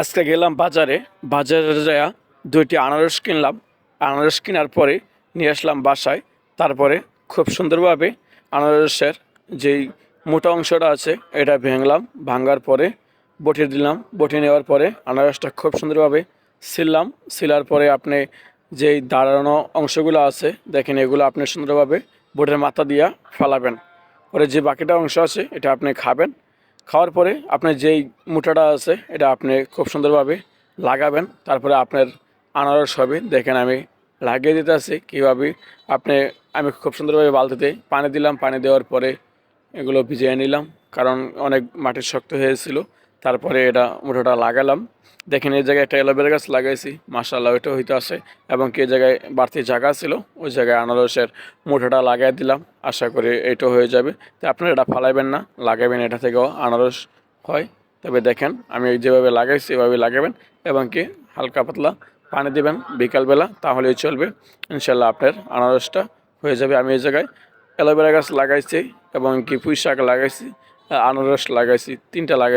আজকে গেলাম বাজারে। বাজারে যায়া দুইটি আনারস কিনলাম। আনারস কেনার পরে নিয়ে আসলাম বাসায়। তারপরে খুব সুন্দরভাবে আনারসের যেই মোটা অংশটা আছে, এটা ভেঙলাম ভাঙার পরে বটি দিলাম। বটি নেওয়ার পরে আনারসটা খুব সুন্দরভাবে ছিললাম। ছিলার পরে আপনি যেই দাঁড়ানো অংশগুলো আছে, দেখেন এগুলো আপনি সুন্দরভাবে বোটের মাথা দিয়া ফালাবেন। পরে যে বাকিটা অংশ আছে, এটা আপনি খাবেন। খাওয়ার পরে আপনার যেই মুঠাটা আছে, এটা আপনি খুব সুন্দরভাবে লাগাবেন। তারপরে আপনার আনারস হবে। দেখেন আমি লাগিয়ে দিতে আছি কীভাবে আপনি, আমি খুব সুন্দরভাবে বালতিতে পানি দিলাম। পানি দেওয়ার পরে এগুলো ভিজিয়ে নিলাম। কারণ অনেক মাটির শক্ত হয়েছিল। তারপরে এটা মুঠোটা লাগালাম। দেখেন এই জায়গায় একটা অ্যালোভেরা গাছ লাগাইছি মাসাল্লাহ ওইটা হইতে আসে এবং কি জায়গায় বাড়তি জায়গা ছিল, ওই জায়গায় আনারসের মুঠোটা লাগাই দিলাম। আশা করি এটা হয়ে যাবে। তো আপনারা এটা ফালাইবেন না, লাগাবেন, এটা থেকেও আনারস হয়। তবে দেখেন, আমি যেভাবে লাগাইছি, এভাবে লাগাবেন এবং কি হালকা পাতলা পানি দেবেন বিকালবেলা, তাহলেই চলবে। ইনশাল্লাহ আপনার আনারসটা হয়ে যাবে। আমি এই জায়গায় অ্যালোভেরা গাছ লাগাইছি এবং কি পুঁই শাক লাগাইছি, আনারস লাগাইছি, তিনটা লাগাই